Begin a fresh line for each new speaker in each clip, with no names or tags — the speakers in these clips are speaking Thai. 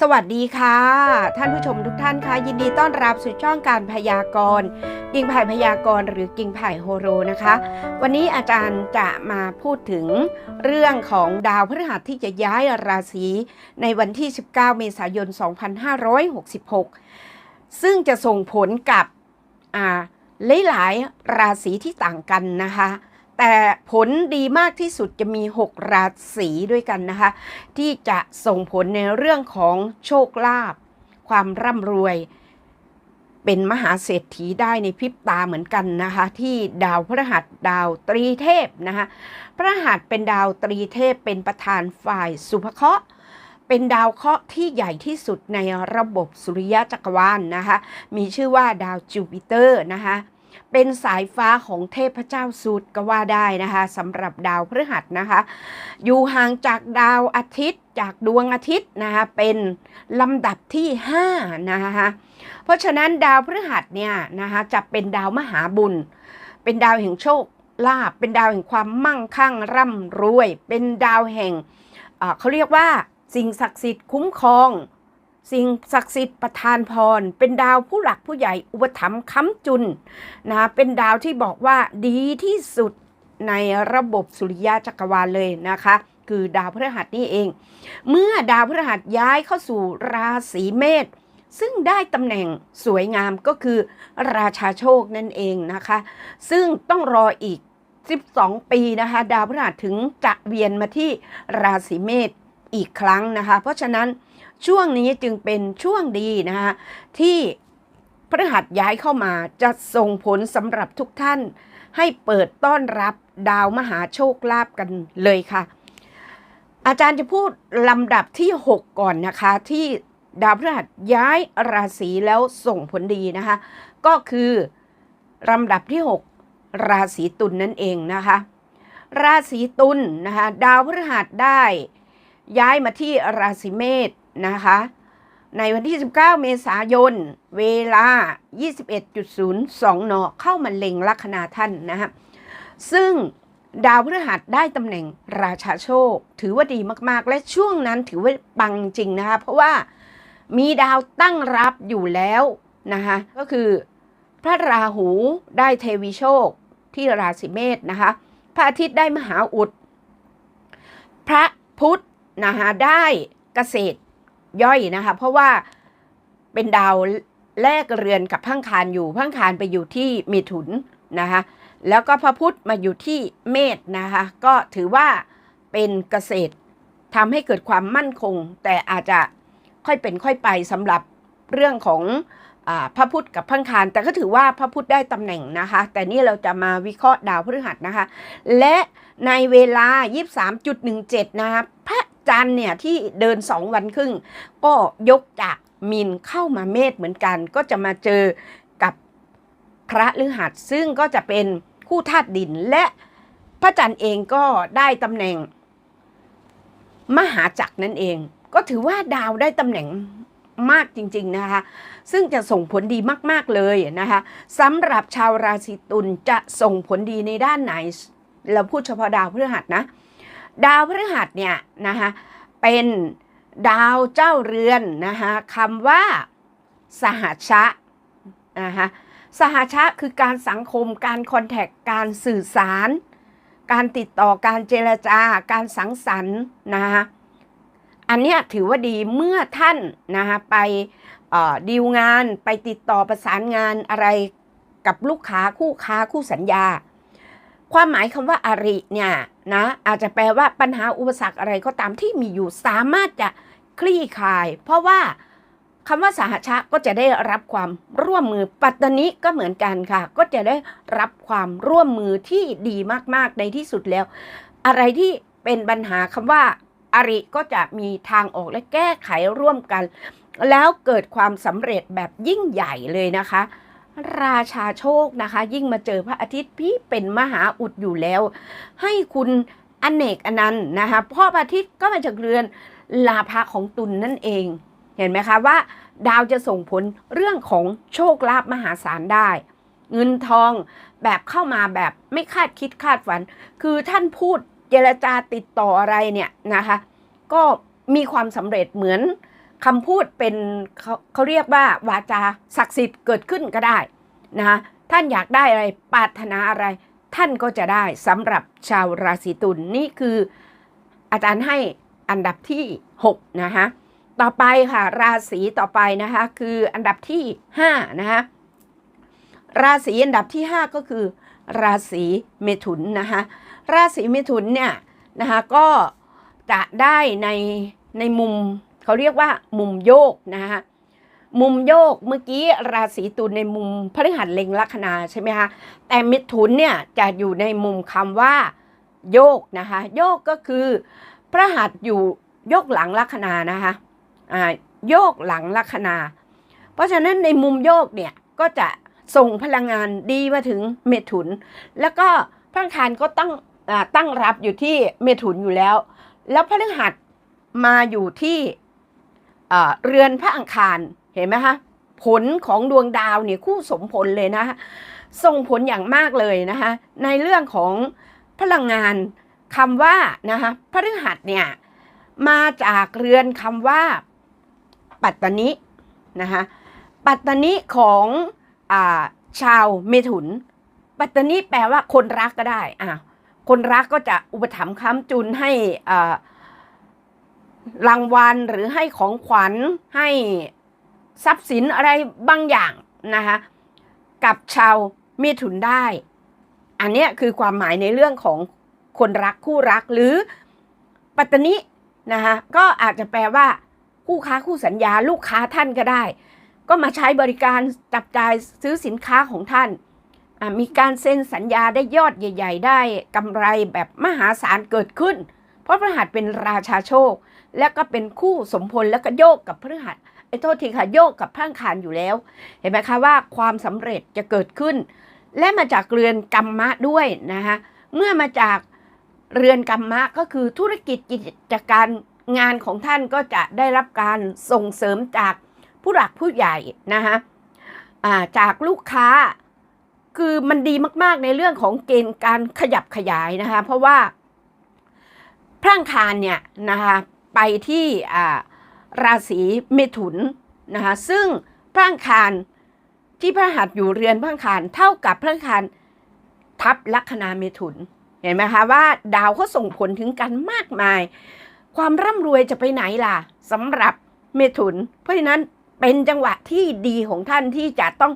สวัสดีค่ะ ท่านผู้ชมทุกท่านค่ะยินดีต้อนรับสู่ช่องการพยากรณ์กิ่งไผ่พยากรณ์หรือกิ่งไผ่โฮโรนะคะ วันนี้อาจารย์จะมาพูดถึงเรื่องของดาวพฤหัสที่จะย้ายราศีในวันที่ 19 เมษายน 2566 ซึ่งจะส่งผลกับอ่าหลายราศีที่ต่างกันนะคะ แต่ผลดีมากที่สุดจะมี 6 ราศีด้วยกันนะคะ ที่จะส่งผลในเรื่องของโชคลาภความร่ำรวย เป็นมหาเศรษฐีได้ในพริบตาเหมือนกันนะคะ ที่ดาวพฤหัสดาวตรีเทพนะคะพระหัสเป็นดาวตรีเทพเป็นประธานฝ่ายสุภเคราะห์เป็นดาวเคราะห์ที่ใหญ่ที่สุดในระบบสุริยะจักรวาลนนะคะ มีชื่อว่าดาวจูปิเตอร์นะคะ เป็นสายฟ้าของเทพเจ้าสูตรก็ว่าได้นะคะสำหรับดาวพฤหัสนะคะ อยู่ห่างจากดาวอาทิตย์จากดวงอาทิตย์นะคะเป็นลำดับที่ 5 นะคะเพราะฉะนั้นดาวพฤหัสเนี่ยนะคะจะเป็นดาวมหาบุญ เป็นดาวแห่งโชคลาภเป็นดาวแห่งความมั่งคั่งร่ำรวย เป็นดาวแห่งเขาเรียกว่าสิ่งศักดิ์สิทธิ์คุ้มครอง สิ่งศักดิ์สิทธิ์ประทานพร เป็นดาวผู้หลักผู้ใหญ่อุปถัมภ์ค้ำจุนนะเป็นดาวที่บอกว่าดีที่สุดในระบบสุริยะจักรวาลเลยนะคะ คือดาวพฤหัสนี่เอง เมื่อดาวพฤหัสย้ายเข้าสู่ราศีเมษซึ่งได้ตำแหน่งสวยงามก็คือราชาโชคนั่นเองนะคะ ซึ่งต้องรออีก 12 ปีนะคะ ดาวพฤหัสถึงจะเวียนมาที่ราศีเมษ อีกครั้งนะคะ เพราะฉะนั้นช่วงนี้จึงเป็นช่วงดีนะคะที่พฤหัสย้ายเข้ามาจะส่งผลสำหรับทุกท่าน ให้เปิดต้อนรับดาวมหาโชคลาภกันเลยค่ะ อาจารย์จะพูดลำดับที่ 6 ก่อนนะคะ ที่ดาวพฤหัสย้ายราศีแล้วส่งผลดีนะคะ ก็คือลำดับที่ 6 ราศีตุลนนั่นเองนะคะ ราศีตุลนะคะ ดาวพฤหัสได้ ย้ายมาที่ราศีเมษนะคะ ในวันที่ 19 เมษายน เวลา 21.02 น เข้ามาเล็งลัคนาท่านนะฮะ ซึ่งดาวพฤหัสได้ตำแหน่งราชาโชค ถือว่าดีมากๆ และช่วงนั้นถือว่าปังจริงนะคะ เพราะว่ามีดาวตั้งรับอยู่แล้วนะคะก็คือพระราหูได้เทวีโชคที่ราศีเมษนะคะ พระอาทิตย์ได้มหาอุด พระพุธ นะคะได้เกษตรย่อยนะคะ เพราะว่าเป็นดาวแลกเรือนกับพังคารอยู่พังคารไปอยู่ที่เมถุนนะคะแล้วก็พระพุธมาอยู่ที่เมษนะคะก็ถือว่าเป็นเกษตรทำให้เกิดความมั่นคง แต่อาจจะค่อยเป็นค่อยไปสำหรับเรื่องของอพระพุธกับพังคาร แต่ก็ถือว่าพระพุธได้ตำแหน่งนะคะ แต่นี่เราจะมาวิเคราะห์ดาวพฤหัสนะคะ และในเวลา 23.17 นะคะพระ จันเนี่ยที่เดิน2วันครึ่ง ก็ยกจากมินเข้ามาเมษเหมือนกัน ก็จะมาเจอกับพระฤหัสซึ่งก็จะเป็นคู่ธาตุดินและพระจันทร์เองก็ได้ตำแหน่ง มหาจักรนั่นเอง ก็ถือว่าดาวได้ตำแหน่งมากจริงๆนะคะ ซึ่งจะส่งผลดีมากๆเลยนะคะสำหรับชาวราศีตุลจะส่งผลดีในด้านไหน เราพูดเฉพาะดาวพฤหัสนะ ดาวพฤหัสเนี่ยนะคะเป็นดาวเจ้าเรือนนะคะคำว่าสหชะนะคะสหชะคือการสังคมการคอนแทคการสื่อสาร การติดต่อการเจรจาการสังสรรค์นะคะอันนี้ถือว่าดีเมื่อท่านนะคะไปดีลงานไปติดต่อประสานงานอะไรกับลูกค้าคู่ค้าคู่สัญญา ความหมายคำว่าอาริเนี่ยนะอาจจะแปลว่าปัญหาอุปสรรคอะไรก็ตามที่มีอยู่สามารถจะคลี่คลาย เพราะว่าคำว่าสหชะก็จะได้รับความร่วมมือปัตตานิก็เหมือนกันค่ะ ก็จะได้รับความร่วมมือที่ดีมากๆในที่สุดแล้ว อะไรที่เป็นปัญหาคำว่าอาริก็จะมีทางออกและแก้ไขร่วมกัน แล้วเกิดความสำเร็จแบบยิ่งใหญ่เลยนะคะ ราชาโชคนะคะ ยิ่งมาเจอพระอาทิตย์พี่เป็นมหาอุดอยู่แล้ว ให้คุณอเนกอนันต์นะคะเพ่อพระอาทิตย์ก็มาจากเรือนลาภะของตุลนนั่นเอง เห็นไหมคะว่า ดาวจะส่งผลเรื่องของโชคลาภมหาศาลได้ เงินทองแบบเข้ามาแบบไม่คาดคิดคาดฝัน คือท่านพูดเจรจาติดต่ออะไรเนี่ยนะคะ ก็มีความสำเร็จเหมือน คำพูดเป็นเขาเขาเรียกว่าวาจาศักดิ์สิทธิ์เกิดขึ้นก็ได้นะคะท่านอยากได้อะไรปรารถนาอะไร ท่านก็จะได้สำหรับชาวราศีตุลนนี่คืออาจารย์ให้อันดับที่ 6 นะคะต่อไปค่ะ ราศีต่อไปนะคะคืออันดับที่ 5 นะคะราศีอันดับที่ 5 ก็คือ ราศีเมถุนนะคะราศีเมถุนเนี่ยนะคะก็จะได้ในในมุม เขาเรียกว่ามุมโยกนะคะมุมโยกเมื่อกี้ราศีตุลในมุมพฤหัสเล็งลัคนาใช่ไหมคะแต่เมถุนเนี่ยจะอยู่ในมุมคำว่าโยกนะคะโยกก็คือพระหัสอยู่โยกหลังลัคนานะคะอ่าโยกหลังลัคนา เพราะฉะนั้นในมุมโยกเนี่ยก็จะส่งพลังงานดีมาถึงเมถุน แล้วก็พระอังคารก็ตั้งอ่าตั้งรับอยู่ที่เมถุนอยู่แล้ว แล้วพฤหัสมาอยู่ที่ เรือนพระอังคารเห็นไหมคะผลของดวงดาวเนี่ยคู่สมผลเลยนะคะส่งผลอย่างมากเลยนะคะในเรื่องของพลังงานคำว่านะคะพฤหัสเนี่ยมาจากเรือนคำว่า ปัตตนินะคะปัตตนิของอชาวเมถุน ปัตตนิแปลว่าคนรักก็ได้อะคนรักก็จะอุปถัมภ์ค้ำจุนให้อ่า รางวัลหรือให้ของขวัญให้ทรัพย์สินอะไรบางอย่างนะคะกับชาวเมถุนได้ อันนี้คือความหมายในเรื่องของคนรักคู่รักหรือปัตตนินะคะก็อาจจะแปลว่า คู่ค้าคู่สัญญาลูกค้าท่านก็ได้ ก็มาใช้บริการจับจ่ายซื้อสินค้าของท่าน มีการเซ็นสัญญาได้ยอดใหญ่ ๆ ได้กำไรแบบมหาศาลเกิดขึ้น เพราะพฤหัสเป็นราชาโชค และก็เป็นคู่สมพลแล้วก็โยกกับพฤหัสไอ้โทษทีค่ะโยกกับพระอังคารอยู่แล้ว เห็นไหมคะว่าความสำเร็จจะเกิดขึ้น และมาจากเรือนกรรมะด้วยนะคะเมื่อมาจากเรือนกรรมะก็คือธุรกิจกิจการงานของท่านก็จะได้รับการส่งเสริมจากผู้หลักผู้ใหญ่นะคะาจากลูกค้าคือมันดีมากๆในเรื่องของเกณฑ์การขยับขยายนะคะเพราะว่า พระอังคารเนี่ยนะคะไปที่ราศีเมถุนนะคะซึ่งพระอังคารที่พระหัสอยู่เรือนพระอังคารเท่ากับพระอังคารทับลัคนาเมถุนเห็นไหมคะว่าดาวเขาส่งผลถึงกันมากมาย ความร่ำรวยจะไปไหนล่ะสำหรับเมถุน เพราะฉะนั้นเป็นจังหวะที่ดีของท่านที่จะต้อง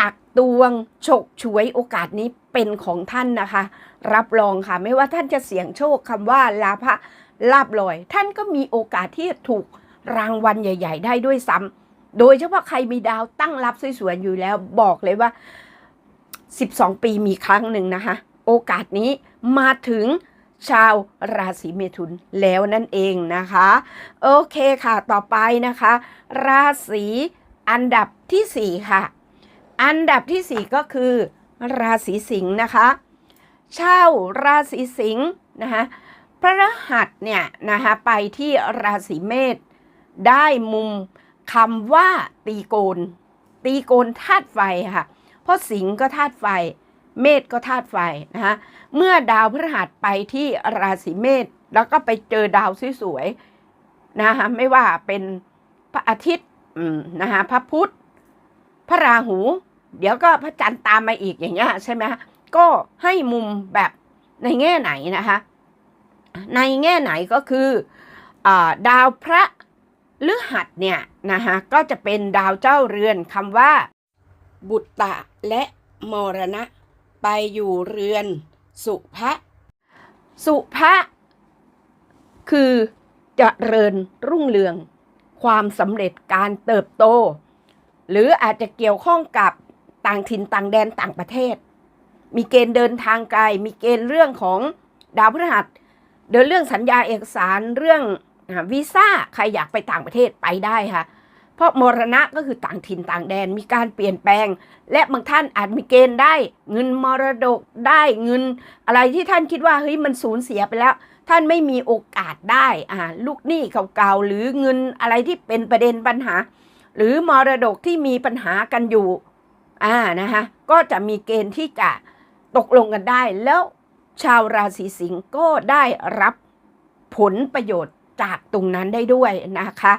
ตักตวงฉกฉวยโอกาสนี้ เป็นของท่านนะคะ รับรองค่ะ ไม่ว่าท่านจะเสี่ยงโชคคำว่าลาภะลาบลอย ท่านก็มีโอกาสที่จะถูกรางวัลใหญ่ ๆ ได้ด้วยซ้ำโดยเฉพาะใครมีดาวตั้งรับสวยๆอยู่แล้วบอกเลยว่า 12 ปีมีครั้งหนึ่งนะคะ โอกาสนี้มาถึงชาวราศีเมถุนแล้วนั่นเองนะคะ โอเคค่ะต่อไปนะคะ ราศีอันดับทีสี่4 ค่ะ อันดับทีสี่4 ก็คือ ราศีสิงห์นะคะชาวราศีสิงห์นะคะพระรหัสเนี่ยนะคะไปที่ราศีเมษได้มุมคำว่าตีโกน ตีโกนธาตุไฟค่ะ เพราะสิงห์ก็ธาตุไฟ เมษก็ธาตุไฟนะคะเมื่อดาวพฤหัสไปที่ราศีเมษแล้วก็ไปเจอดาวสวยๆนะคะไม่ว่าเป็นพระอาทิตย์นะคะพระพุธพระราหู เดี๋ยวก็พระจันทร์ตามมาอีกอย่างเงี้ยใช่ไหมก็ให้มุมแบบในแง่ไหนนะคะ ในแง่ไหนก็คืออดาวพระฤหัสเนี่ยนะคะก็จะเป็นดาวเจ้าเรือนคำว่า บุตตะและมรณะ ไปอยู่เรือน สุภะสุภะคือเจริญรุ่งเรือง ความสำเร็จการเติบโต หรืออาจจะเกี่ยวข้องกับ ต่างถิ่นต่างแดนต่างประเทศ มีเกณฑ์เดินทางไกล มีเกณฑ์เรื่องของดาวพฤหัส เดินเรื่องสัญญาเอกสารเรื่องวีซ่าใครอยากไปต่างประเทศไปได้ค่ะ เพราะมรณะก็คือต่างถิ่นต่างแดนมีการเปลี่ยนแปลง และบางท่านอาจมีเกณฑ์ได้ เงินมรดกได้เงิน อะไรที่ท่านคิดว่าเฮ้ยมันสูญเสียไปแล้ว ท่านไม่มีโอกาสได้อ่าลูกหนี้เก่าๆหรือเงินอะไรที่เป็นประเด็นปัญหา หรือมรดกที่มีปัญหากันอยู่ อ่านะคะก็จะมีเกณฑ์ที่จะตกลงกันได้ แล้วชาวราศีสิงห์ก็ได้รับผลประโยชน์จากตรงนั้นได้ด้วยนะคะ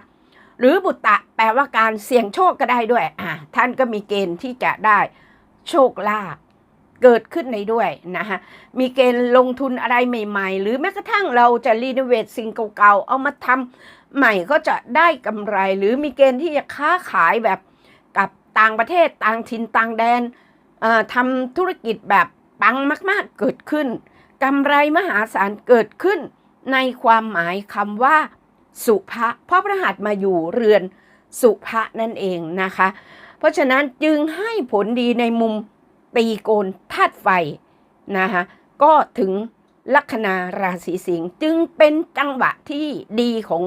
หรือบุตตะแปลว่าการเสี่ยงโชคก็ได้ด้วยอ่าท่านก็มีเกณฑ์ที่จะได้โชคลาภเกิดขึ้นในด้วยนะคะมีเกณฑ์ลงทุนอะไรใหม่ๆ หรือแม้กระทั่งเราจะรีโนเวทสิ่งเก่าๆ เอามาทำใหม่ก็จะได้กำไร หรือมีเกณฑ์ที่จะค้าขายแบบกับ ต่างประเทศต่างถิ่นต่างแดนทำธุรกิจแบบปังมาก ๆ เกิดขึ้นกำไรมหาศาลเกิดขึ้น ในความหมายคำว่า สุภะเพราะพระหัสมาอยู่เรือนสุภะนั่นเองนะคะ เพราะฉะนั้นจึงให้ผลดีในมุมตีโกนธาตุไฟนะคะก็ถึงลัคนาราศีสิงห์จึงเป็นจังหวะที่ดีของ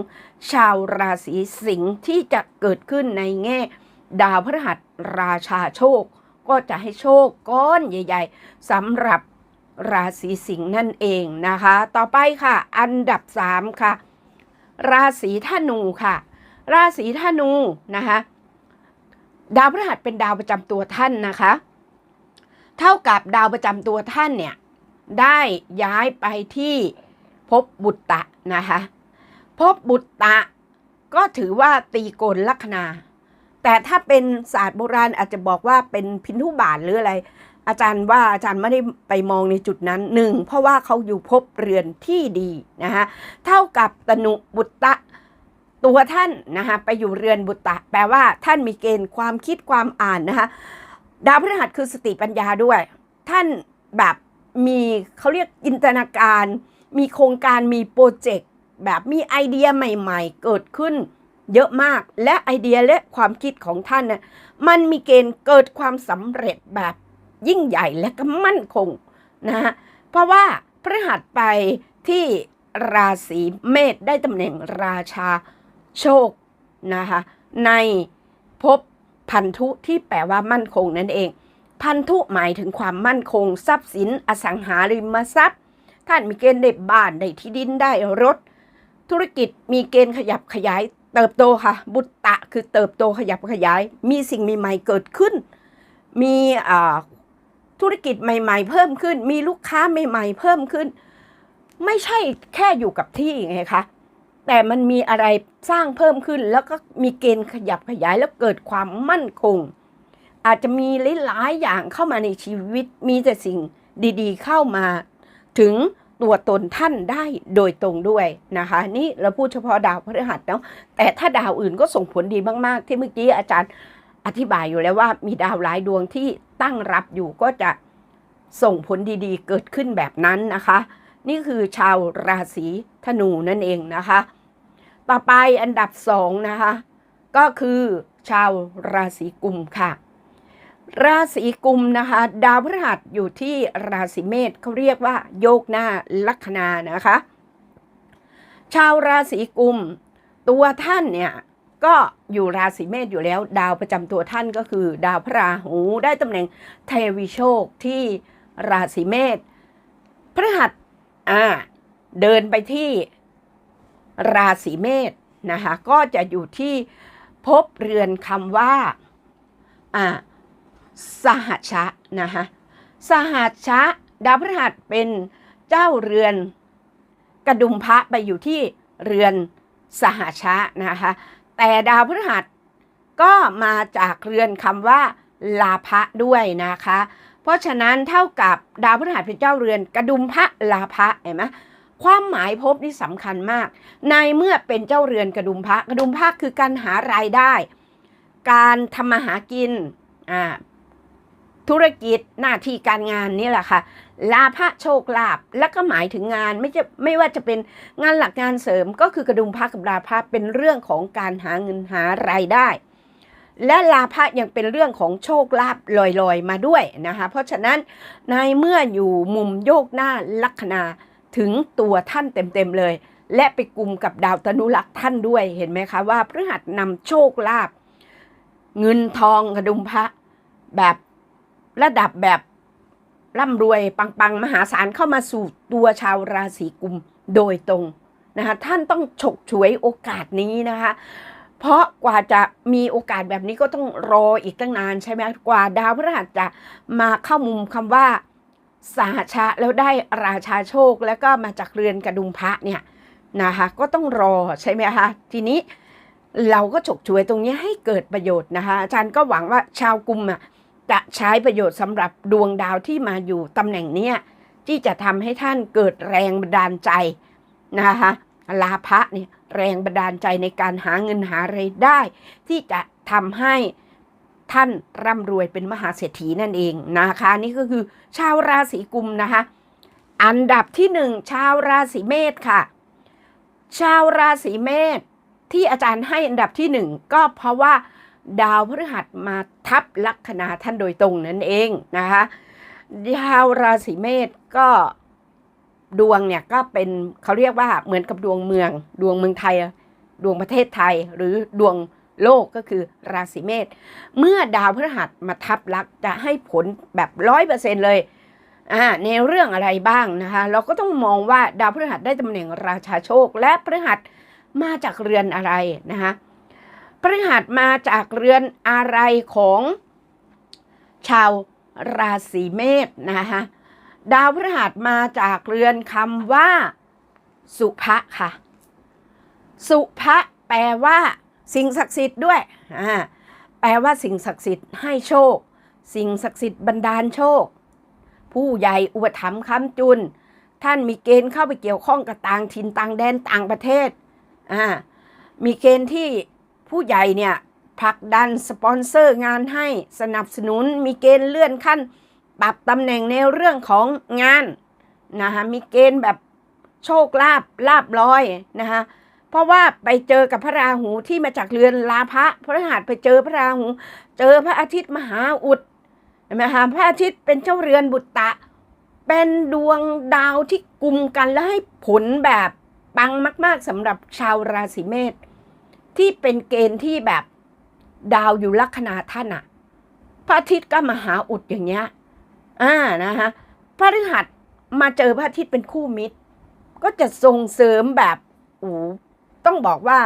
ชาวราศีสิงห์ที่จะเกิดขึ้นในแง่ ดาวพฤหัสราชาโชค ก็จะให้โชคก้อนใหญ่ ๆสำหรับราศีสิงห์นั่นเองนะคะ ต่อไปค่ะ อันดับ 3 ค่ะ ราศีธนูค่ะ ราศีธนูนะคะดาวพฤหัสเป็นดาวประจำตัวท่านนะคะ เท่ากับดาวประจำตัวท่านเนี่ยได้ย้ายไปที่ภพบุตตะนะคะภพบุตตะก็ถือว่าตีโกนลัคนา แต่ถ้าเป็นศาสตร์โบราณอาจจะบอกว่าเป็นพินทุบาทหรืออะไร อาจารย์ว่าอาจารย์ไม่ได้ไปมองในจุดนั้นหนึ่งเพราะว่าเขาอยู่ภพเรือนที่ดีนะคะเท่ากับตนุบุตตะตัวท่านนะคะไปอยู่เรือนบุตตะ แปลว่าท่านมีเกณฑ์ความคิดความอ่านนะคะดาวพฤหัสคือสติปัญญาด้วย ท่านแบบมีเขาเรียกจินตนาการ มีโครงการมีโปรเจกต์แบบมีไอเดียใหม่ ๆ เกิดขึ้น เยอะมาก และไอเดียและความคิดของท่านน่ะมันมีเกณฑ์เกิดความสำเร็จแบบยิ่งใหญ่และก็มั่นคงนะฮะเพราะว่าพฤหัสไปที่ราศีเมษได้ตำแหน่งราชาโชคนะคะในภพพันธุที่แปลว่ามั่นคงนั่นเอง พันธุหมายถึงความมั่นคง ทรัพย์สินอสังหาริมทรัพย์ ท่านมีเกณฑ์ได้บ้านได้ที่ดินได้รถ ธุรกิจมีเกณฑ์ขยับขยาย เติบโตค่ะ บุตตะคือเติบโตขยับขยาย มีสิ่งใหม่ๆเกิดขึ้น มีธุรกิจใหม่ ๆ เพิ่มขึ้น มีลูกค้าใหม่ ๆ เพิ่มขึ้น ไม่ใช่แค่อยู่กับที่ไงคะแต่มันมีอะไรสร้างเพิ่มขึ้น แล้วก็มีเกณฑ์ขยับขยายแล้วเกิดความมั่นคง อาจจะมีหลายๆอย่างเข้ามาในชีวิตมีแต่สิ่งดี ๆ เข้ามา ถึง ตัวตนท่านได้โดยตรงด้วยนะคะ นี่เราพูดเฉพาะดาวพฤหัสเนาะแต่ถ้าดาวอื่นก็ส่งผลดีมาก ๆ ที่เมื่อกี้อาจารย์อธิบายอยู่แล้วว่ามีดาวหลายดวงที่ตั้งรับอยู่ก็จะส่งผลดีๆ เกิดขึ้นแบบนั้นนะคะ นี่คือชาวราศีธนูนั่นเองนะคะ ต่อไปอันดับสองนะคะ ก็คือชาวราศีกุมค่ะ ราศีกุมนะคะ ดาวพฤหัสอยู่ที่ราศีเมษเขาเรียกว่า โยกหน้าลัคนานะคะ ชาวราศีกุม ตัวท่านเนี่ยก็อยู่ราศีเมษอยู่แล้ว ดาวประจำตัวท่านก็คือ ดาวพระราหูได้ตำแหน่งเทวีโชคที่ราศีเมษพฤหัสอ่าเดินไปที่ราศีเมษนะคะก็จะอยู่ที่พบเรือนคำว่าอ่า สหัชะนะคะสหัชะดาวพฤหัสเป็นเจ้าเรือนกระดุมพระไปอยู่ที่เรือนสหัชะนะคะ แต่ดาวพฤหัสก็มาจากเรือนคำว่าลาภะด้วยนะคะ เพราะฉะนั้นเท่ากับดาวพฤหัสเป็นเจ้าเรือนกระดุมพระลาภะเห็นไหมความหมายภพนี่สำคัญมาก ในเมื่อเป็นเจ้าเรือนกระดุมพระกระดุมพระคือการหารายได้ การทำมาหากินอ่า ธุรกิจหน้าที่การงานนี่แหละค่ะ ลาภะโชคลาภแล้วก็หมายถึงงานไม่จะไม่ว่าจะเป็นงานหลักงานเสริมก็คือกระดุมพระกับลาภะเป็นเรื่องของการหาเงินหารายได้ และลาภะยังเป็นเรื่องของโชคลาภลอยๆ มาด้วยนะคะเพราะฉะนั้นในเมื่ออยู่มุมโยกหน้าลัคนาถึงตัวท่านเต็มๆเลย และไปกลุ่มกับดาวตนุลักษ์ท่านด้วยเห็นไหมคะว่าพฤหัสนำโชคลาภเงินทองกระดุมพระแบบ ระดับแบบร่ำรวยปังๆ มหาศาลเข้ามาสู่ตัวชาวราศีกุมโดยตรงนะคะท่านต้องฉกฉวยโอกาสนี้นะคะ เพราะกว่าจะมีโอกาสแบบนี้ก็ต้องรออีกตั้งนานใช่ไหมกว่าดาวพฤหัสจะมาเข้ามุมคำว่าสหชะแล้วได้ราชาโชคแล้วก็มาจากเรือนกระดุมพระเนี่ยนะคะก็ต้องรอใช่ไหมคะทีนี้เราก็ฉกฉวยตรงนี้ให้เกิดประโยชน์นะคะอาจารย์ก็หวังว่าชาวกลุ่มอะ จะใช้ประโยชน์สำหรับดวงดาวที่มาอยู่ตำแหน่งเนี้ยที่จะทำให้ท่านเกิดแรงบันดาลใจนะคะลาภะเนี่ยแรงบันดาลใจในการหาเงินหาไรายได้ ที่จะทำให้ท่านร่ำรวยเป็นมหาเศรษฐีนั่นเองนะคะ นี่ก็คือชาวราศีกุมนะคะ อันดับที่หนึ่งชาวราศีเมษค่ะ ชาวราศีเมษที่อาจารย์ให้อันดับที่หนึ่งก็เพราะว่า ดาวพฤหัสมาทับลัคนาท่านโดยตรงนั่นเองนะคะชาวราศีเมษก็ดวงเนี่ยก็เป็นเขาเรียกว่าเหมือนกับดวงเมือง ดวงเมืองไทย ดวงประเทศไทยหรือดวงโลกก็คือราศีเมษเมื่อดาวพฤหัสมาทับลักจะให้ผลแบบร้อยเปอร์เซ็นเลยอ่าในเรื่องอะไรบ้างนะคะเราก็ต้องมองว่าดาวพฤหัสได้ตำแหน่งราชาโชค และพฤหัสมาจากเรือนอะไรนะคะ พฤหัสมาจากเรือนอะไรของชาวราศีเมษนะคะดาวพฤหัสมาจากเรือนคำว่า สุภะค่ะ สุภะแปลว่า สิ่งศักดิ์สิทธิ์ด้วยอ่าแปลว่าสิ่งศักดิ์สิทธิ์ให้โชค สิ่งศักดิ์สิทธิ์บันดาลโชค ผู้ใหญ่อุปถัมภ์ค้ำจุน ท่านมีเกณฑ์เข้าไปเกี่ยวข้องกับต่างถิ่นต่างแดนต่างประเทศอ่ามีเกณฑ์ที่ ผู้ใหญ่เนี่ยผลักดันสปอนเซอร์งานให้สนับสนุนมีเกณฑ์เลื่อนขั้น ปรับตำแหน่งในเรื่องของงานนะคะมีเกณฑ์แบบโชคลาภลาบลอยนะคะเพราะว่าไปเจอกับพระราหูที่มาจากเรือนลาภะพระรหัสไปเจอพระราหู เจอพระอาทิตย์มหาอุดเห็นไหมคะพระอาทิตย์เป็นเจ้าเรือนบุตตะ เป็นดวงดาวที่กลุ่มกันและให้ผลแบบปังมาก ๆสำหรับชาวราศีเมษ ที่เป็นเกณฑ์ที่แบบดาวอยู่ลัคนาท่านอะพระอาทิตย์ก็มาหาอุดอย่างเงี้ยอ่านะคะพระฤหัสมาเจอพระอาทิตย์เป็นคู่มิตร ก็จะส่งเสริมแบบโอ้ต้องบอกว่า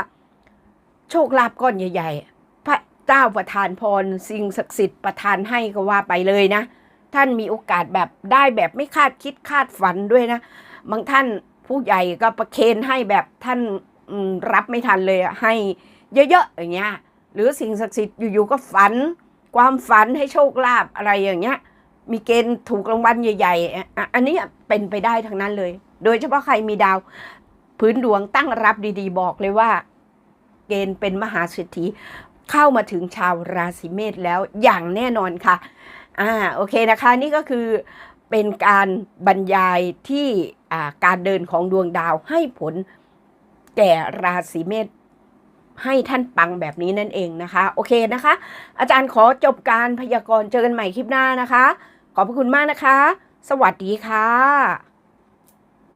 โชคลาภก้อนใหญ่ ๆ พระเจ้าประทานพรสิ่งศักดิ์สิทธิ์ประทานให้ก็ว่าไปเลยนะ ท่านมีโอกาสแบบได้แบบไม่คาดคิดคาดฝันด้วยนะ บางท่านผู้ใหญ่ก็ประเคนให้แบบท่าน รับไม่ทันเลยอะให้เยอะๆอย่างเงี้ยหรือสิ่งศักดิ์สิทธิ์อยู่ๆก็ฝัน ความฝันให้โชคลาภอะไรอย่างเงี้ยมีเกณฑ์ถูกรางวัลใหญ่ๆอะอันนี้เป็นไปได้ทั้งนั้นเลย โดยเฉพาะใครมีดาวพื้นดวงตั้งรับดีๆ บอกเลยว่า เกณฑ์เป็นมหาเศรษฐีเข้ามาถึงชาวราศีเมษแล้วอย่างแน่นอนค่ะ อ่าโอเคนะคะนี่ก็คือเป็นการบรรยายที่การเดินของดวงดาวให้ผล แก่ราศีเมษให้ท่านปังแบบนี้นั่นเองนะคะ โอเคนะคะ อาจารย์ขอจบการพยากรณ์เจอกันใหม่คลิปหน้านะคะ ขอบพระคุณมากนะคะ สวัสดีค่ะ